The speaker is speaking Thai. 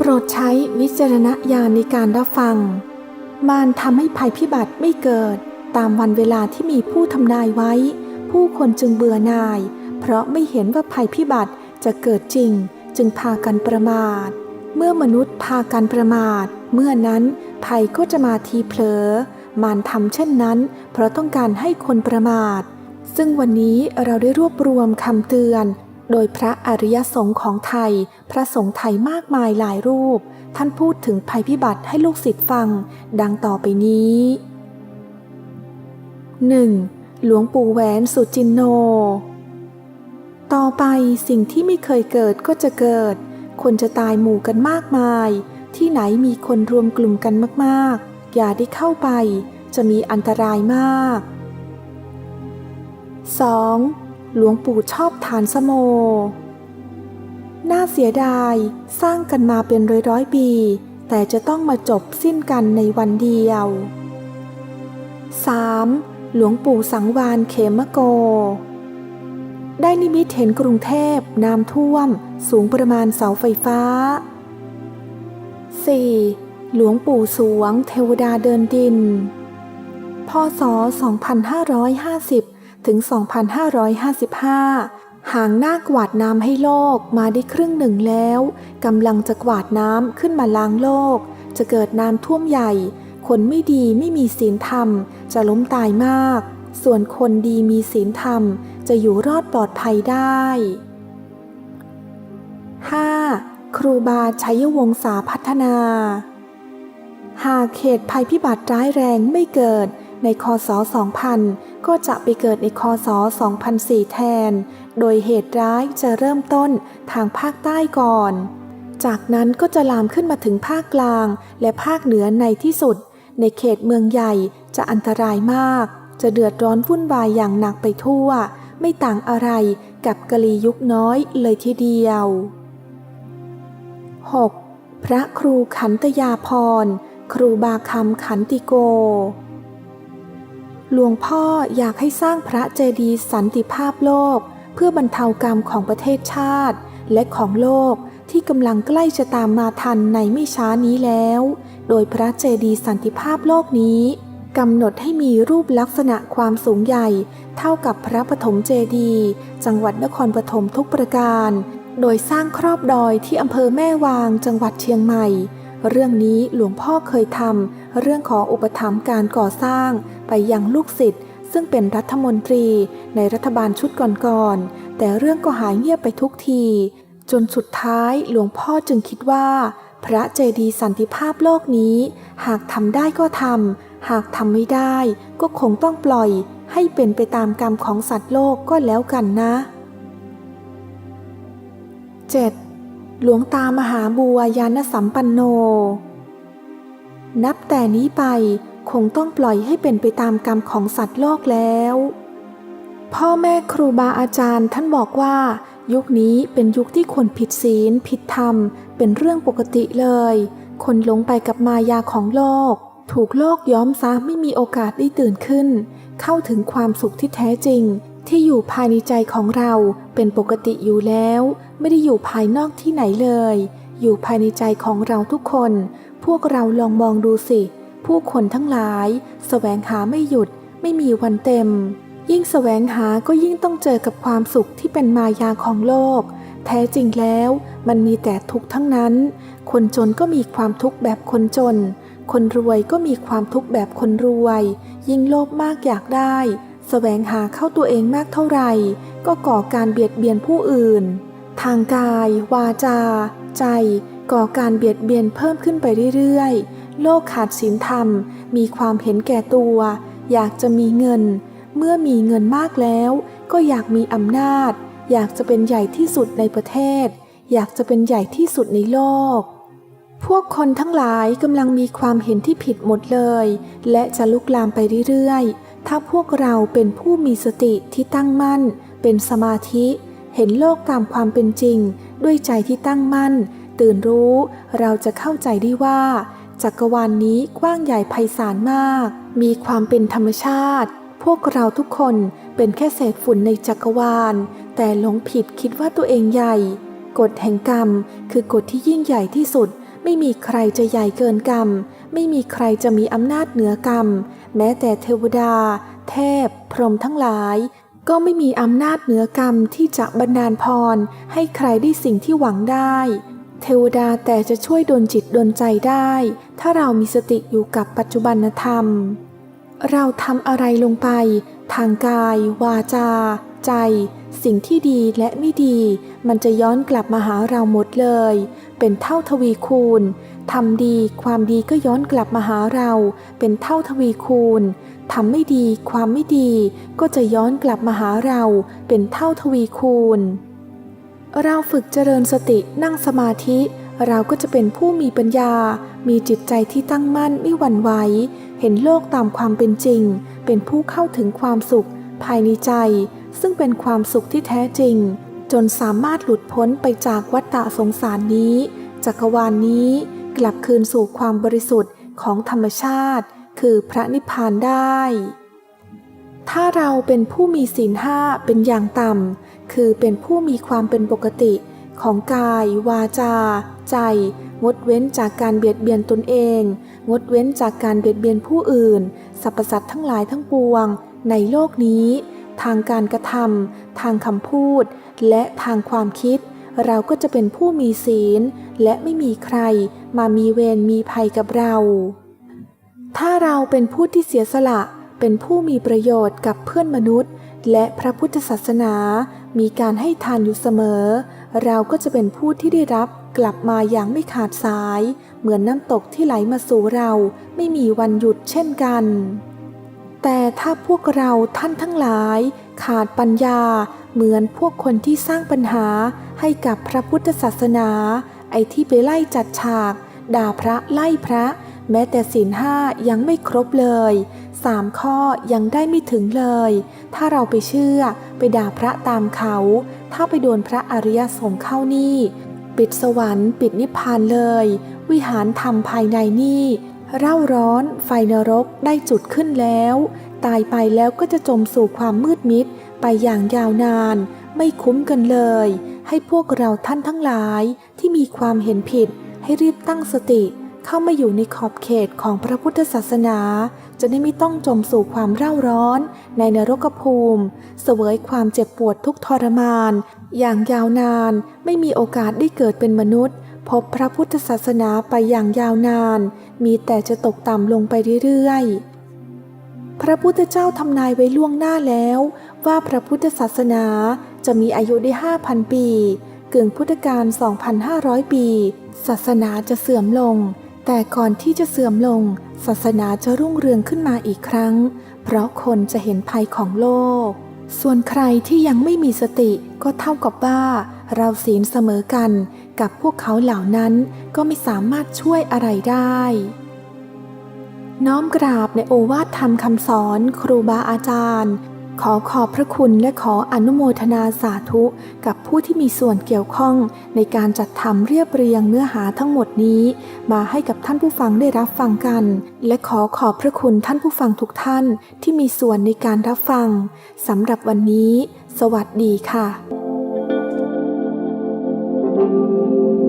โปรดใช้วิจารณญาณในการรับฟัง มารทำให้ภัยพิบัติไม่เกิด ตามวันเวลาที่มีผู้ทำนายไว้ ผู้คนจึงเบื่อหน่าย เพราะไม่เห็นว่าภัยพิบัติจะเกิดจริง จึงพากันประมาท เมื่อมนุษย์พากันประมาท เมื่อนั้นภัยก็จะมาทีเผลอ มารทำเช่นนั้น เพราะต้องการให้คนประมาท ซึ่งวันนี้เราได้รวบรวมคำเตือน โดยพระอริยสงฆ์ของไทย พระสงฆ์ไทยมากมายหลายรูป ท่านพูดถึงภัยพิบัติให้ลูกศิษย์ฟัง ดังต่อไปนี้ 1. หลวงปู่แหวนสุจินโน ต่อไปสิ่งที่ไม่เคยเกิดก็จะเกิด คนจะตายหมู่กันมากมาย ที่ไหนมีคนรวมกลุ่มกันมากๆ อย่าได้เข้าไป จะมีอันตรายมาก 2. หลวงปู่ชอบฐานสโม น่าเสียดายสร้างกันมาเป็นร้อยร้อยปี แต่จะต้องมาจบสิ้นกันในวันเดียว 3. หลวงปู่สังวานเขมโก ได้นิมิตเห็นกรุงเทพน้ำท่วม สูงประมาณเสาไฟฟ้า 4. หลวงปู่สวง เทวดาเดินดิน พศ 2550 ถึง 2555 หางหน้ากวาดน้ำให้โลกมาได้ครึ่งหนึ่งแล้วกำลังจะกวาดน้ำขึ้นมาล้างโลก จะเกิดน้ำท่วมใหญ่ คนไม่ดีไม่มีศีลธรรม จะล้มตายมาก ส่วนคนดีมีศีลธรรม จะอยู่รอดปลอดภัยได้ 5. ครูบาชัยวงศาพัฒนา หากเขตภัยพิบัติร้ายแรงไม่เกิด ในคศ 2000 ก็จะไปเกิดในคศ 2004 แทน โดยเหตุร้ายจะเริ่มต้นทางภาคใต้ก่อน จากนั้นก็จะลามขึ้นมาถึงภาคกลางและภาคเหนือในที่สุด ในเขตเมืองใหญ่จะอันตรายมาก จะเดือดร้อนวุ่นวายอย่างหนักไปทั่ว ไม่ต่างอะไรกับกะลียุคน้อยเลยทีเดียว 6. พระครูขันตยาพร ครูบาคำขันติโก หลวงพ่ออยากให้สร้างพระเจดีย์สันติภาพโลก เพื่อบรรเทากรรมของประเทศชาติ และของโลกที่กำลังใกล้จะตามมาทันในไม่ช้านี้แล้ว โดยพระเจดีย์สันติภาพโลกนี้กำหนดให้มีรูปลักษณะความสูงใหญ่ เท่ากับพระปฐมเจดีย์จังหวัดนครปฐมทุกประการ โดยสร้างครอบดอยที่อำเภอแม่วางจังหวัดเชียงใหม่ เรื่องนี้หลวงพ่อเคยทำเรื่องขออุปถัมภ์การก่อสร้างไปยังลูกศิษย์ซึ่งเป็นรัฐมนตรีในรัฐบาลชุดก่อนๆ แต่เรื่องก็หายเงียบไปทุกที จนสุดท้ายหลวงพ่อจึงคิดว่า พระเจดีย์สันติภาพโลกนี้ หากทำได้ก็ทำหากทำไม่ได้ ก็คงต้องปล่อยให้เป็นไปตามกรรมของสัตว์โลกก็แล้วกันนะ 7. หลวงตามหาบัวยานสัมปันโน นับแต่นี้ไปคงต้องปล่อยให้เป็นไปตามกรรมของสัตว์โลกแล้ว พ่อแม่ครูบาอาจารย์ท่านบอกว่า ยุคนี้เป็นยุคที่คนผิดศีล ผิดธรรม เป็นเรื่องปกติเลย คนหลงไปกับมายาของโลก ถูกโลกย้อมซะไม่มีโอกาสได้ตื่นขึ้น เข้าถึงความสุขที่แท้จริง ที่อยู่ภายในใจของเราเป็นปกติอยู่แล้ว ไม่ได้อยู่ภายนอกที่ไหนเลย อยู่ภายในใจของเราทุกคน พวกเราลองมองดูสิ ผู้คนทั้งหลายแสวงหาไม่หยุด ไม่มีวันเต็ม ยิ่งแสวงหาก็ยิ่งต้องเจอกับความสุขที่เป็นมายาของโลก แท้จริงแล้วมันมีแต่ทุกข์ทั้งนั้น คนจนก็มีความทุกข์แบบคนจน คนรวยก็มีความทุกข์แบบคนรวย ยิ่งโลภมากอยากได้ แสวงหาเข้าตัวเองมากเท่าไหร่ ก็ก่อการเบียดเบียนผู้อื่น ทางกาย วาจา ใจ ก่อการเบียดเบียนเพิ่มขึ้นไปเรื่อยๆ โลกขาดศีลธรรม มีความเห็นแก่ตัว อยากจะมีเงิน เมื่อมีเงินมากแล้ว ก็อยากมีอำนาจ อยากจะเป็นใหญ่ที่สุดในประเทศ อยากจะเป็นใหญ่ที่สุดในโลกพวกคนทั้งหลายกำลังมีความเห็นที่ผิดหมดเลย และจะลุกลามไปเรื่อยๆ ถ้าพวกเราเป็นผู้มีสติที่ตั้งมั่น เป็นสมาธิ เห็นโลกตามความเป็นจริง ด้วยใจที่ตั้งมั่น ตื่นรู้ เราจะเข้าใจได้ว่า จักรวาลนนี้กว้างใหญ่ไพศาลมาก มีความเป็นธรรมชาติ พวกเราทุกคนเป็นแค่เศษฝุ่นในจักรวาล แต่หลงผิดคิดว่าตัวเองใหญ่ กฎแห่งกรรม คือกฎที่ยิ่งใหญ่ที่สุด ไม่มีใครจะใหญ่เกินกรรม ไม่มีใครจะมีอำนาจเหนือกรรม แม้แต่เทวดา เทพ พรหมทั้งหลาย ก็ไม่มีอำนาจเหนือกรรมที่จะบันดาลพร ให้ใครได้สิ่งที่หวังได้ เทวดาแต่จะช่วยดลจิตดลใจได้ ถ้าเรามีสติอยู่กับปัจจุบันธรรม เราทำอะไรลงไป ทางกาย วาจา ใจ สิ่งที่ดีและไม่ดี มันจะย้อนกลับมาหาเราหมดเลย เป็นเท่าทวีคูณ ทำดีความดีก็ย้อนกลับมาหาเราเป็นเท่าทวีคูณ ทำไม่ดีความไม่ดีก็จะย้อนกลับมาหาเราเป็นเท่าทวีคูณ เราฝึกเจริญสตินั่งสมาธิ เราก็จะเป็นผู้มีปัญญา มีจิตใจที่ตั้งมั่นไม่หวั่นไหว เห็นโลกตามความเป็นจริง เป็นผู้เข้าถึงความสุข ภายในใจ ซึ่งเป็นความสุขที่แท้จริง จนสามารถหลุดพ้นไปจากวัฏฏะสงสารนี้ จักรวาลนนี้ กลับคืนสู่ความบริสุทธิ์ของธรรมชาติ คือพระนิพพานได้ ถ้าเราเป็นผู้มีศีลห้าเป็นอย่างต่ำคือเป็นผู้มีความเป็นปกติของกาย วาจา ใจ งดเว้นจากการเบียดเบียนตนเอง งดเว้นจากการเบียดเบียนผู้อื่นสรรพสัตว์ทั้งหลายทั้งปวง ในโลกนี้ ทางการกระทำทางคำพูด และทางความคิด เราก็จะเป็นผู้มีศีล และไม่มีใคร มามีเวรมีภัยกับเรา ถ้าเราเป็นผู้ที่เสียสละเป็นผู้มีประโยชน์กับเพื่อนมนุษย์ และพระพุทธศาสนา มีการให้ทานอยู่เสมอ เราก็จะเป็นผู้ที่ได้รับกลับมาอย่างไม่ขาดสาย เหมือนน้ำตกที่ไหลมาสู่เรา ไม่มีวันหยุดเช่นกัน แต่ถ้าพวกเราท่านทั้งหลายขาดปัญญาเหมือนพวกคนที่สร้างปัญหาให้กับพระพุทธศาสนา ไอ้ที่ไปไล่จัดฉาก ด่าพระไล่พระ แม้แต่ศีลห้ายังไม่ครบเลยสามข้อยังได้ไม่ถึงเลย ถ้าเราไปเชื่อไปด่าพระตามเขา ถ้าไปโดนพระอริยสงฆ์เข้านี่ ปิดสวรรค์ ปิดนิพพานเลย วิหารธรรมภายในนี่ เร่าร้อนไฟนรกได้จุดขึ้นแล้ว ตายไปแล้วก็จะจมสู่ความมืดมิดไปอย่างยาวนาน ไม่คุ้มกันเลย ให้พวกเราท่านทั้งหลายที่มีความเห็นผิด ให้รีบตั้งสติ เข้ามาอยู่ในขอบเขตของพระพุทธศาสนา จะได้ไม่ต้องจมสู่ความเร่าร้อน ในนรกภูมิ เสวยความเจ็บปวดทุกทรมาน อย่างยาวนานไม่มีโอกาสได้เกิดเป็นมนุษย์ พบพระพุทธศาสนาไปอย่างยาวนาน มีแต่จะตกต่ำลงไปเรื่อยๆ พระพุทธเจ้าทำนายไว้ล่วงหน้าแล้ว ว่าพระพุทธศาสนาจะมีอายุได้ 5,000 ปี เกื่องพุทธกาล 2,500 ปี ศาสนาจะเสื่อมลง แต่ก่อนที่จะเสื่อมลง ศาสนาจะรุ่งเรืองขึ้นมาอีกครั้ง เพราะคนจะเห็นภัยของโลก ส่วนใครที่ยังไม่มีสติก็เท่ากับว่า เราศีลเสมอกันกับพวกเขาเหล่านั้นก็ไม่สามารถช่วยอะไรได้ น้อมกราบในโอวาทธรรมคำสอนครูบาอาจารย์ ขอขอบพระคุณและขออนุโมทนาสาธุกับผู้ที่มีส่วนเกี่ยวข้องในการจัดทำเรียบเรียงเนื้อหาทั้งหมดนี้ มาให้กับท่านผู้ฟังได้รับฟังกัน และขอขอบพระคุณท่านผู้ฟังทุกท่านที่มีส่วนในการรับฟังสำหรับวันนี้ สวัสดีค่ะ thank you